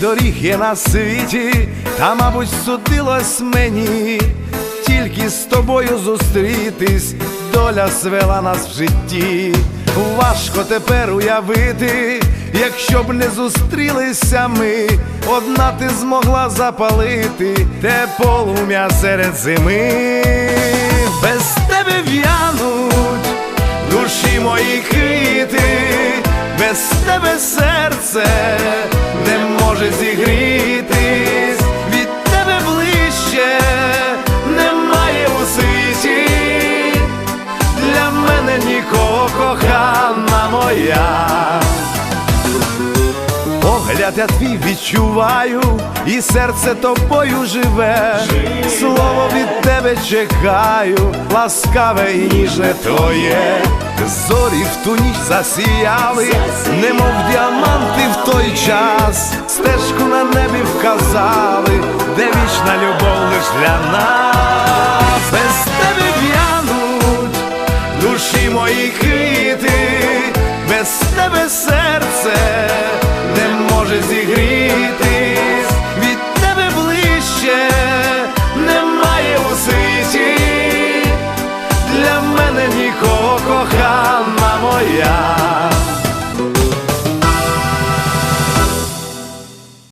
Доріг є на світі, та, мабуть, судилось мені, тільки з тобою зустрітись, доля свела нас в житті. Важко тепер уявити, якщо б не зустрілися ми, одна ти змогла запалити те полум'я серед зими, без тебе в'януть душі мої квіти, без тебе серце може зігрітись, від тебе ближче немає у світі, для мене нікого кохана моя. Погляд я твій відчуваю, і серце тобою живе. Слово від тебе чекаю, ласкаве і ніжне твоє зорі в ту ніч засіяли, немов діаманти в той час, стежку на небі вказали, де вічна любов лиш для нас, без тебе в'януть душі мої квіти, без тебе серце не може зігріти.